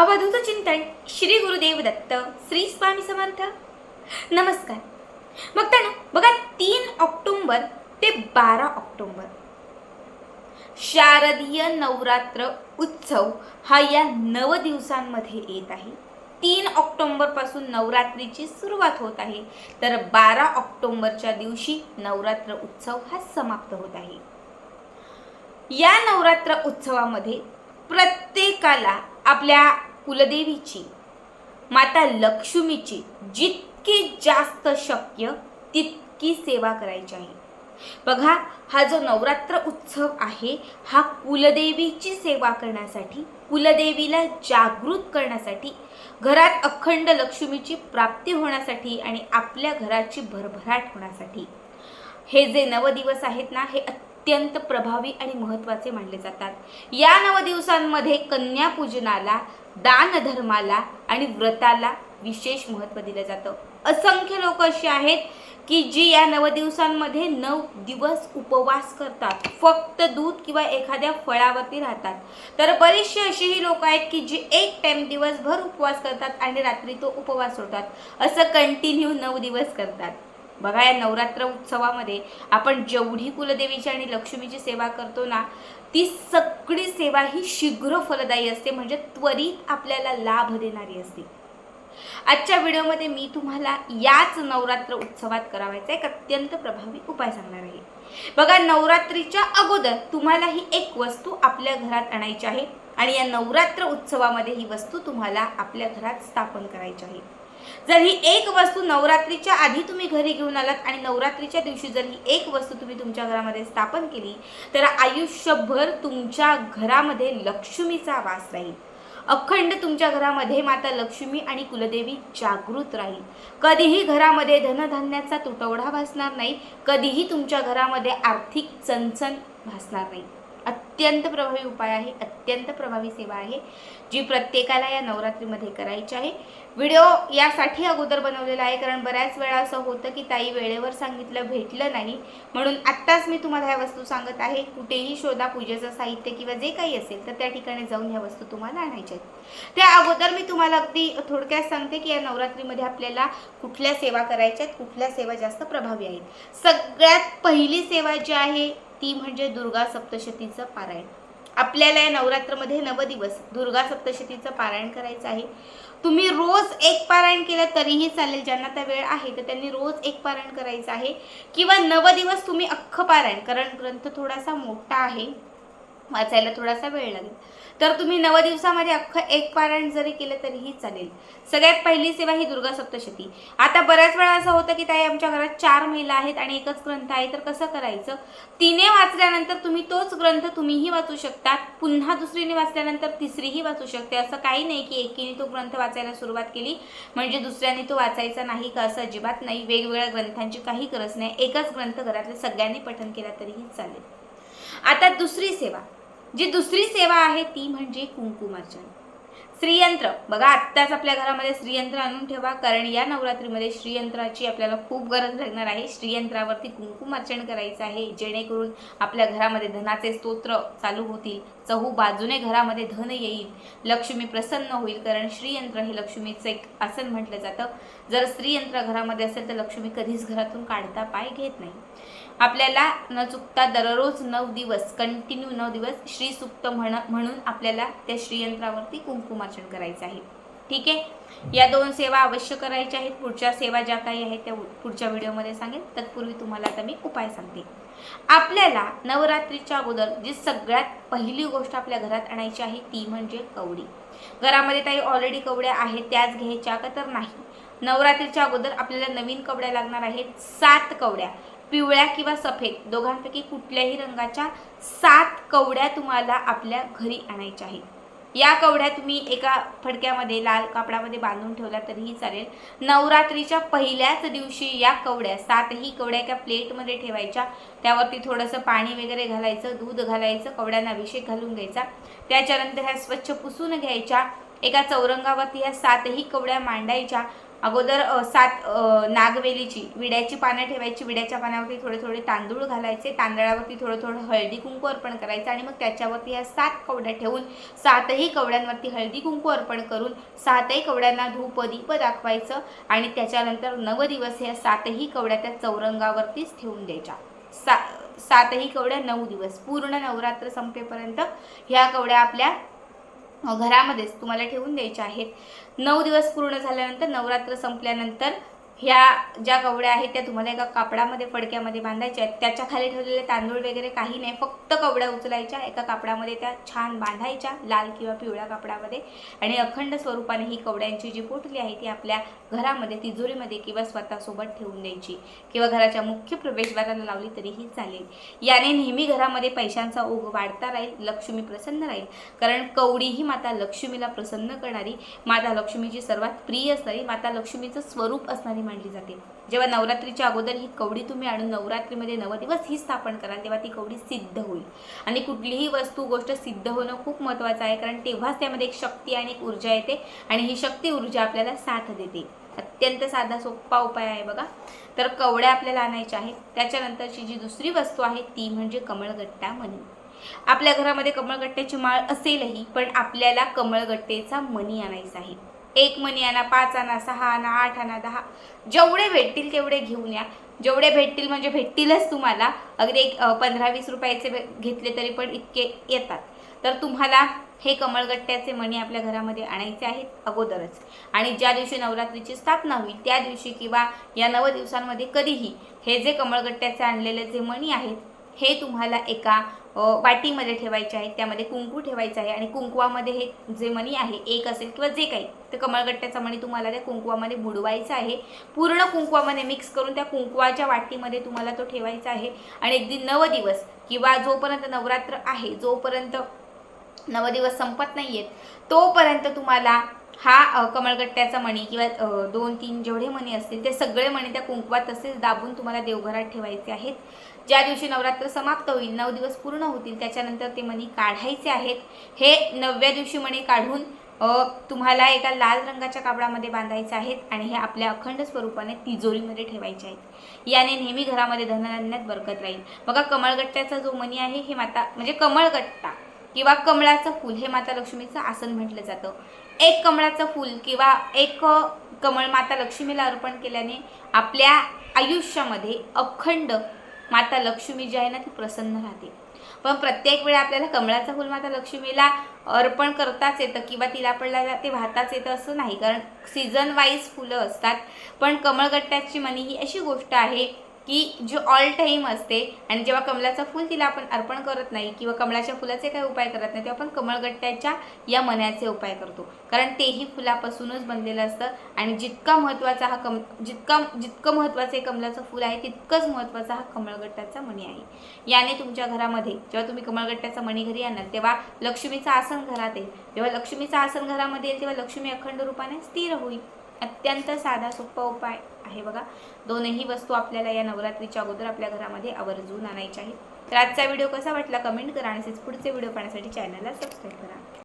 अवधूत चिंतन श्री गुरुदेव दत्त श्री स्वामी समर्थ. नमस्कार. मग त्यानं बघा तीन ऑक्टोंबर ते बारा ऑक्टोंबर. शारदीय नवरात्र उत्सव हा या नव दिवसांमध्ये येत आहे. तीन ऑक्टोंबरपासून नवरात्रीची सुरुवात होत आहे. तर बारा ऑक्टोंबरच्या दिवशी नवरात्र उत्सव हा समाप्त होत आहे. या नवरात्र उत्सवामध्ये प्रत्येकाला आपल्या कुलदेवीची माता लक्ष्मीची जितकी जास्त शक्य तितकी सेवा करायची आहे. बघा हा जो नवरात्र उत्सव आहे हा कुलदेवीची सेवा करण्यासाठी कुलदेवीला जागृत करण्यासाठी घरात अखंड लक्ष्मीची प्राप्ती होण्यासाठी आणि आपल्या घराची भरभराट होण्यासाठी. हे जे नवदिवस आहेत ना हे अत्यंत प्रभावी आणि महत्त्वाचे मानले जातात. या नवदिवसांमध्ये कन्यापूजनाला दानधर्माला आणि व्रताला विशेष महत्त्व दिलं जातं. असंख्य लोक अशी आहेत की जी या नवदिवसांमध्ये नऊ दिवस उपवास करतात. फक्त दूध किंवा एखाद्या फळावरती राहतात. तर बरेचसे असेही लोक आहेत की जी एक टाइम दिवसभर उपवास करतात आणि रात्री तो उपवास सोडतात. असं कंटिन्यू नऊ दिवस करतात. बघा या नवरात्र उत्सवामध्ये आपण जेवढी कुलदेवीची आणि लक्ष्मीची सेवा करतो ना ती सगळी सेवा ही शीघ्र फलदायी असते म्हणजे त्वरित आपल्याला लाभ देणारी असते. आजच्या व्हिडिओमध्ये मी तुम्हाला याच नवरात्र उत्सवात करावायचा एक अत्यंत प्रभावी उपाय सांगणार आहे. बघा नवरात्रीच्या अगोदर तुम्हाला ही एक वस्तू आपल्या घरात आणायची आहे आणि या नवरात्र उत्सवामध्ये ही वस्तू तुम्हाला आपल्या घरात स्थापन करायची आहे. जर ही एक वस्तू नवरात्रीच्या आधी तुम्ही घरी घेऊन आलात आणि नवरात्रीच्या दिवशी जर ही एक वस्तू तुम्ही तुमच्या घरामध्ये स्थापन केली तर आयुष्यभर तुमच्या घरामध्ये लक्ष्मीचा वास राहील. अखंड तुमच्या घरामध्ये माता लक्ष्मी आणि कुलदेवी जागृत राहील. कधीही घरामध्ये धनधान्याचा तुटवडा भासणार नाही कधीही तुमच्या घरामध्ये आर्थिक चणचण भासणार नाही. अत्यंत प्रभावी उपाय आहे अत्यंत प्रभावी सेवा आहे जी प्रत्येकाला या नवरात्रीमध्ये करायची आहे. व्हिडिओ यासाठी अगोदर बनवलेला आहे कारण बऱ्याच वेळा असं होतं की ताई वेळेवर सांगितलं भेटलं नाही. म्हणून आत्ताच मी तुम्हाला ह्या वस्तू सांगत आहे कुठेही शोधा पूजेचं साहित्य किंवा जे काही असेल तर त्या ठिकाणी जाऊन ह्या वस्तू तुम्हाला आणायच्या आहेत. त्या अगोदर मी तुम्हाला अगदी थोडक्यात सांगते की या नवरात्रीमध्ये आपल्याला कुठल्या सेवा करायच्या आहेत कुठल्या सेवा जास्त प्रभावी आहेत. सगळ्यात पहिली सेवा जी आहे ती म्हणजे दुर्गा सप्तशतीचं पारायण. आपल्याला या नवरात्रमध्ये नवदिवस दुर्गा सप्तशतीचं पारायण करायचं आहे. तुम्ही रोज एक पारायण केलं तरीही चालेल ज्यांना त्या वेळ आहे तर त्यांनी रोज एक पारायण करायचं आहे. किंवा नवदिवस तुम्ही अख्खं पारायण कारण ग्रंथ थोडासा मोठा आहे. वाचायला थोडासा वेळ लागेल. तर तुम्ही नव दिवसामध्ये अख्खं एक पारायण जरी केलं तरीही चालेल. सगळ्यात पहिली सेवा ही दुर्गा सप्तशती. आता बऱ्याच वेळा असं होतं की ताई आमच्या घरात चार महिला आहेत आणि एकच ग्रंथ आहे तर कसं करायचं? तिने वाचल्यानंतर तुम्ही तोच ग्रंथ तुम्हीही वाचू शकता. पुन्हा दुसरीने वाचल्यानंतर तिसरीही वाचू शकते. असं काही नाही की एकीने तो ग्रंथ वाचायला सुरुवात केली म्हणजे दुसऱ्याने तो वाचायचा नाही का? असं अजिबात नाही. वेगवेगळ्या ग्रंथांची काही गरज नाही. एकच ग्रंथ घरातल्या सगळ्यांनी पठन केला तरीही चालेल. आता दुसरी सेवा. जी दुसरी सेवा आहे ती म्हणजे कुंकुमार्चन. श्रीयंत्र. बघा आत्ताच आपल्या घरामध्ये श्रीयंत्र आणून ठेवा. कारण या नवरात्रीमध्ये श्रीयंत्राची आपल्याला खूप गरज लागणार आहे. श्रीयंत्रावरती कुंकुमार्चन करायचं आहे. जेणेकरून आपल्या घरामध्ये धनाचे स्तोत्र चालू होतील. चहू बाजूने घरामध्ये धन येईल. लक्ष्मी प्रसन्न होईल. कारण श्रीयंत्र हे लक्ष्मीचं एक आसन म्हटलं जातं. जर श्रीयंत्र घरामध्ये असेल तर लक्ष्मी कधीच घरातून काढता पाय घेत नाही. आपल्याला न चुकता दररोज नऊ दिवस कंटिन्यू नऊ दिवस श्रीसुक्त म्हण म्हणून आपल्याला त्या श्रीयंत्रावरती कुंकुमार्चन करायचं आहे. ठीक आहे? या दोन सेवा अवश्य करायच्या आहेत. पुढच्या सेवा ज्या काही आहेत त्या पुढच्या व्हिडिओमध्ये सांगेन. तत्पूर्वी तुम्हाला आता मी उपाय सांगते. आपल्याला नवरात्रीच्या अगोदर जी सगळ्यात पहिली गोष्ट आपल्या घरात आणायची आहे ती म्हणजे कवडी. घरामध्ये काही ऑलरेडी कवड्या आहेत त्याच घ्यायच्या का तर नाही. नवरात्रीच्या अगोदर आपल्याला नवीन कवड्या लागणार आहेत सात कवड्या. पिवळ्या किंवा सफेद दोघांपैकी कुठल्याही रंगाच्या सात कवड्या तुम्हाला आपल्या घरी आणायच्या आहेत. या कवड्या तुम्ही एका फडक्यामध्ये लाल कापडामध्ये बांधून ठेवल्या तरीही चालेल. नवरात्रीच्या पहिल्याच दिवशी या कवड्या सातही कवड्या एका प्लेटमध्ये ठेवायच्या. त्यावरती थोडंसं पाणी वगैरे घालायचं दूध घालायचं कवड्यांना अभिषेक घालून घ्यायचा. त्याच्यानंतर ह्या स्वच्छ पुसून घ्यायच्या. एका चौरंगावरती ह्या सातही कवड्या मांडायच्या. अगोदर सात नागवेलीची विड्याची पानं ठेवायची. विड्याच्या पानावरती थोडे थोडे तांदूळ घालायचे. तांदळावरती थोडं थोडं हळदी कुंकू अर्पण करायचं आणि मग त्याच्यावरती ह्या सात कवड्या ठेवून सातही कवड्यांवरती हळदी कुंकू अर्पण करून सातही कवड्यांना धूप दीप दाखवायचं आणि त्याच्यानंतर नव दिवस ह्या सातही कवड्या त्या चौरंगावरतीच ठेवून द्यायच्या. सा सातही कवड्या नऊ दिवस. पूर्ण नवरात्र संपेपर्यंत ह्या कवड्या आपल्या घरामध्येच तुम्हाला ठेवून द्यायच्या आहेत. नऊ दिवस पूर्ण झाल्यानंतर नवरात्र संपल्यानंतर ह्या ज्या कवड्या आहेत त्या तुम्हाला एका कापडामध्ये फडक्यामध्ये बांधायच्या आहेत. त्याच्याखाली ठेवलेले तांदूळ वगैरे काही नाही फक्त कवड्या उचलायच्या एका कापडामध्ये त्या छान बांधायच्या लाल किंवा पिवळ्या कापडामध्ये. आणि अखंड स्वरूपाने ही कवड्यांची जी पोटली आहे ती आपल्या घरामध्ये तिजोरीमध्ये किंवा स्वतःसोबत ठेवून द्यायची. किंवा घराच्या मुख्य प्रवेशद्वाराला लावली तरीही चालेल. याने नेहमी घरामध्ये पैशांचा ओघ वाढता राहील लक्ष्मी प्रसन्न राहील. कारण कवडी ही माता लक्ष्मीला प्रसन्न करणारी माता लक्ष्मीची सर्वात प्रिय असणारी माता लक्ष्मीचं स्वरूप असणारी मानली जाते. जेव्हा नवरात्रीच्या अगोदर ही कवडी तुम्ही आणून नवरात्रीमध्ये नवदिवस ही स्थापन कराल तेव्हा ती कवडी सिद्ध होईल. आणि कुठलीही वस्तू गोष्ट सिद्ध होणं खूप महत्त्वाचं आहे कारण तेव्हाच त्यामध्ये एक शक्ती आणि एक ऊर्जा येते आणि ही शक्ती ऊर्जा आपल्याला साथ देते. अत्यंत साधा सोपा उपाय आहे बघा. तर कवड्या आपल्याला आणायच्या आहेत. त्याच्यानंतरची जी दुसरी वस्तू आहे ती म्हणजे कमळगट्टा मणी. आपल्या घरामध्ये कमळगट्ट्याची माळ असेलही पण आपल्याला कमळगट्टेचा मणी आणायचा आहे. एक मणी आणा पाच आणा सहा आणा आठ आणा दहा. जेवढे भेटतील तेवढे घेऊन या. जेवढे भेटतील म्हणजे भेटतीलच तुम्हाला. अगदी एक पंधरा वीस रुपयाचे भे- घेतले तरी पण इतके येतात. तर तुम्हाला हे कमळगट्ट्याचे मणी आपल्या घरामध्ये आणायचे आहेत अगोदरच. आणि ज्या दिवशी नवरात्रीची स्थापना होईल त्या दिवशी किंवा या नव दिवसांमध्ये कधीही हे जे कमळगट्ट्याचे आणलेले जे मणी आहेत हे तुम्हाला एका वाटीमध्ये ठेवायचे आहेत त्यामध्ये कुंकू ठेवायचं आहे आणि कुंकवामध्ये हे जे मणी आहे एक असेल किंवा जे काही ते कमळगट्ट्याचा मणी तुम्हाला त्या कुंकवामध्ये बुडवायचा आहे. पूर्ण कुंकवामध्ये मिक्स करून त्या कुंकवाच्या वाटीमध्ये तुम्हाला तो ठेवायचा आहे. आणि अगदी नव दिवस किंवा जोपर्यंत नवरात्र आहे जोपर्यंत नवदिवस संपत नाही आहेत तोपर्यंत तुम्हाला हा कमळगट्ट्याचा मणी किंवा दोन तीन जेवढे मणी असतील ते सगळे मणी त्या कुंकवात तसेच दाबून तुम्हाला देवघरात ठेवायचे आहेत. ज्या दिवशी नवरात्र समाप्त होईल नऊ दिवस पूर्ण होतील त्याच्यानंतर ते मणी काढायचे आहेत. हे नवव्या दिवशी मणी काढून तुम्हाला एका लाल रंगाच्या कापडामध्ये बांधायचे आहेत आणि हे आपल्या अखंड स्वरूपाने तिजोरीमध्ये ठेवायचे आहेत. याने नेहमी घरामध्ये धनधान्यात बरकत राहील. बघा कमळगट्ट्याचा जो मणी आहे हे माता म्हणजे कमळगट्टा किंवा कमळाचं फूल हे माता लक्ष्मीचं आसन म्हटलं जातं. एक कमळाचं फूल किंवा एक कमळ माता लक्ष्मीला अर्पण केल्याने आपल्या आयुष्यामध्ये अखंड माता लक्ष्मी जी आहे ना ती प्रसन्न राहते. पण प्रत्येक वेळा आपल्याला कमळाचं फूल माता लक्ष्मीला अर्पण करताच येतं किंवा तिला पडला ते वाहताच येतं असं नाही. कारण सीझन वाईज फुलं असतात. पण कमळगट्ट्याची मणी ही अशी गोष्ट आहे की जी ऑल टाईम असते आणि जेव्हा कमळाचं फूल तिला आपण अर्पण करत नाही किंवा कमळाच्या फुलाचे काही उपाय करत नाही तेव्हा आपण कमळगट्ट्याच्या या मण्याचे उपाय करतो. कारण तेही फुलापासूनच बनलेलं असतं आणि जितका महत्त्वाचा हा कम जितका जितकं महत्त्वाचं हे कमलाचं फूल आहे तितकंच महत्त्वाचा हा कमळगट्ट्याचा मणी आहे. याने तुमच्या घरामध्ये जेव्हा तुम्ही कमळगट्ट्याचा मणी घरी आणाल तेव्हा लक्ष्मीचं आसन घरात येईल जेव्हा लक्ष्मीचं आसन घरामध्ये येईल तेव्हा लक्ष्मी अखंड रूपाने स्थिर होईल. अत्यंत साधा सोपा उपाय आहे बघा. दोनही वस्तू आपल्याला या नवरात्रीच्या अगोदर आपल्या घरामध्ये आवर्जून आणायच्या आहेत. तर आजचा व्हिडिओ कसा वाटला? कमेंट करा आणि पुढचे व्हिडिओ पाहण्यासाठी चॅनलला सबस्क्राईब करा.